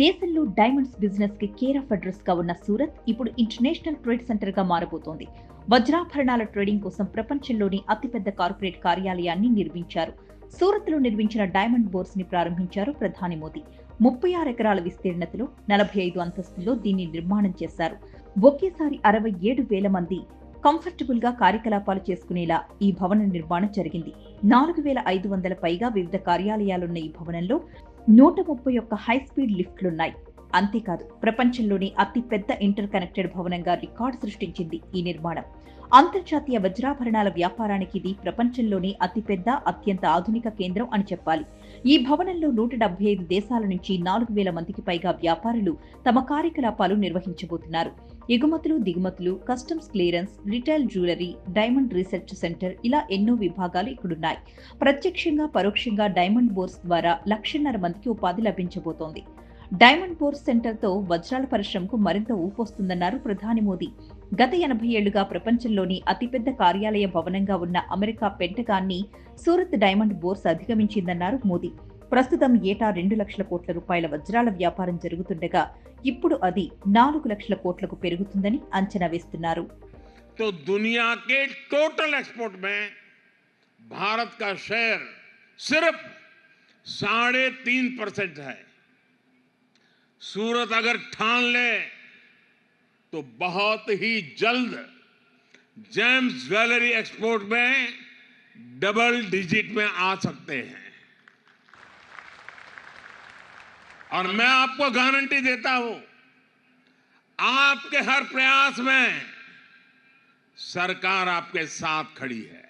దేశంలో డైమండ్స్ బిజినెస్కి care of అడ్రస్గా ఉన్న సూరత్ ఇప్పుడు ఇంటర్నేషనల్ ట్రేడ్ సెంటర్గా మారబోతోంది. వజ్రాభరణాల ట్రేడింగ్ కోసం ప్రపంచంలోని అతిపెద్ద కార్పొరేట్ కార్యాలయాన్ని నిర్మించారు. సూరత్లో నిర్మించిన డైమండ్ బోర్స్ని ప్రారంభించారు ప్రధాని మోదీ. ముప్పై ఆరు ఎకరాల విస్తీర్ణతలో నలభై ఐదు అంతస్తుల్లో దీన్ని నిర్మాణం చేశారు. ఒకేసారి అరవై ఏడు వేల మంది కంఫర్టబుల్గా కార్యకలాపాలు చేసుకునేలా ఈ భవన నిర్మాణం జరిగింది. నాలుగు వేల ఐదు వందల పైగా వివిధ కార్యాలయాలున్న ఈ భవనంలో నూట ముప్పై ఒక్క హై స్పీడ్ లిఫ్ట్లున్నాయి. అంతేకాదు ప్రపంచంలోని అతిపెద్ద ఇంటర్ కనెక్టెడ్ భవనంగా రికార్డు సృష్టించింది ఈ నిర్మాణం. అంతర్జాతీయ వజ్రాభరణాల వ్యాపారానికి ఇది ప్రపంచంలోనే అతిపెద్ద అత్యంత ఆధునిక కేంద్రం అని చెప్పాలి. ఈ భవనంలో నూట డెబ్బై ఐదు దేశాల నుంచి నాలుగు వేల మందికి పైగా వ్యాపారులు తమ కార్యకలాపాలు నిర్వహించబోతున్నారు. ఎగుమతులు దిగుమతులు customs clearance retail jewellery diamond research centre ఇలా ఎన్నో విభాగాలు ఇక్కడున్నాయి. ప్రత్యక్షంగా పరోక్షంగా డైమండ్ బోర్స్ ద్వారా లక్షన్నర మందికి ఉపాధి లభించబోతోంది. డైమండ్ బోర్స్ సెంటర్తో వజ్రాల పరిశ్రమకు మరింత ఊపొస్తుందన్నారు ప్రధాని మోదీ. గత ఎనభై ఏళ్లుగా ప్రపంచంలోని అతిపెద్ద కార్యాలయ భవనంగా ఉన్న అమెరికా పెంటగాన్ని సూరత్ డైమండ్ బోర్స్ అధిగమించిందన్నారు మోదీ ప్రస్తుతం ఏటా రెండు లక్షల కోట్ల రూపాయల వజ్రాల వ్యాపారం జరుగుతుండగా ఇప్పుడు అది నాలుగు లక్షల కోట్లకు పెరుగుతుందని అంచనా వేస్తున్నారు तो दुनिया के टोटल एक्सपोर्ट में भारत का शेयर सिर्फ साढ़े तीन परसेंट है सूरत अगर ठान ले तो बहुत ही जल्द जेम्स ज्वेलरी एक्सपोर्ट में डबल डिजिट में आ सकते हैं। और मैं आपको गारंटी देता हूँ, आपके हर प्रयास में सरकार आपके साथ खड़ी है।